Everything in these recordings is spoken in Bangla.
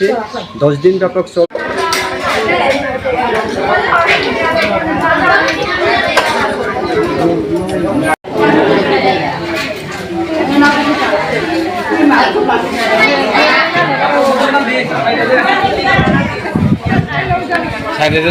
নিচ্ছি দশ দিন ব্যাপক চল সাইডে তো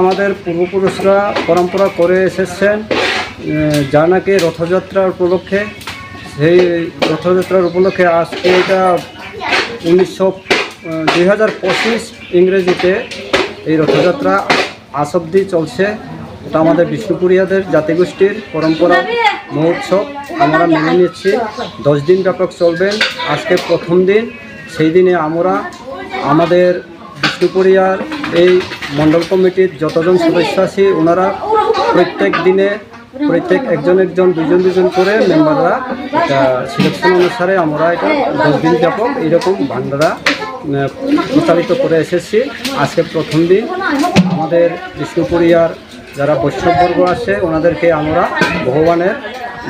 আমাদের পূর্বপুরুষরা পরম্পরা করে এসেছেন যা নাকি রথযাত্রার উপলক্ষে। সেই রথযাত্রার উপলক্ষে আজকে এটা উনিশশো দুই হাজার পঁচিশ ইংরেজিতে এই রথযাত্রা আজ অব্দি চলছে। এটা আমাদের বিষ্ণুপুরিয়াদের জাতিগোষ্ঠীর পরম্পরা, মহোৎসব। আমরা মেনে নিচ্ছি। দশ দিন ব্যাপক চলবেন আজকে প্রথম দিন। সেই দিনে আমরা আমাদের বিষ্ণুপুরিয়ার এই মণ্ডল কমিটির যতজন সদস্য আছে, ওনারা প্রত্যেক দিনে প্রত্যেক একজন একজন দুজন দুজন করে মেম্বাররা এটা সিলেকশন অনুসারে আমরা এটা দশ দিন ব্যাপক এইরকম ভান্ডারা প্রচারিত করে এসেছি। আজকে প্রথম দিন আমাদের বিষ্ণুপুরিয়ার যারা বৈষ্ণববর্গ আছে, ওনাদেরকে আমরা ভগবানের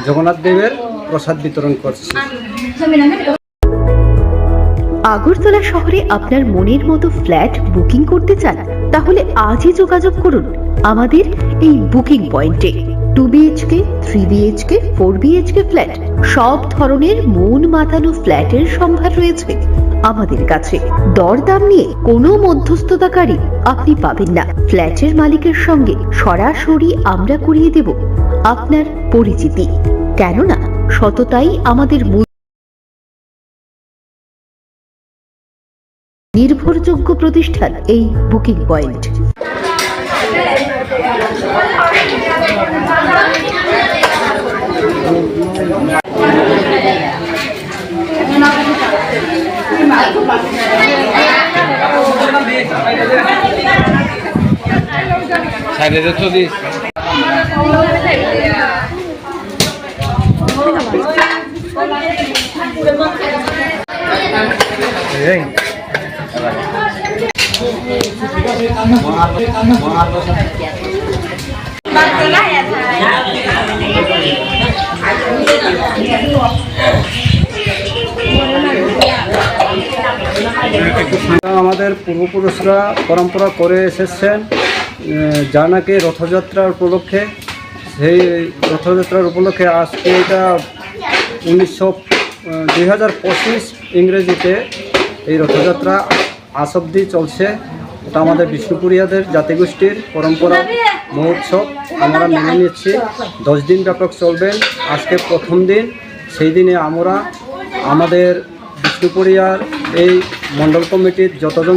জগন্নাথ দেবের প্রসাদ বিতরণ করছি। আগরতলা শহরে আপনার মনের মতো ফ্ল্যাট বুকিং করতে চান? তাহলে আজই যোগাযোগ করুন আমাদের এই বুকিং পয়েন্টে। Two BHK three BHK four BHK flat, সব ধরনের মন মাতানো ফ্ল্যাটের সম্ভার রয়েছে আমাদের কাছে। দরদাম নিয়ে কোনো মধ্যস্থতাকারী আপনি পাবেন না। ফ্ল্যাটের মালিকের সঙ্গে সরাসরি আমরা করিয়ে দেব আপনার পরিচিতি। কেননা সততাই আমাদের মূল নির্ভরযোগ্য প্রতিষ্ঠান এই বুকিং পয়েন্ট। সাইডে তো দিস। আমাদের পূর্বপুরুষরা পরম্পরা করে এসেছেন যা নাকি রথযাত্রার উপলক্ষে। সেই রথযাত্রার উপলক্ষে আজকে এটা উনিশশো দুই ইংরেজিতে এই রথযাত্রা আজ চলছে। এটা আমাদের বিষ্ণুপুরিয়াদের জাতিগোষ্ঠীর পরম্পরা, মহোৎসব। আমরা মেনে নিচ্ছি। দশ দিন ব্যাপক চলবেন আজকে প্রথম দিন। সেই দিনে আমরা আমাদের বিষ্ণুপুরিয়ার এই মন্ডল কমিটির যতজন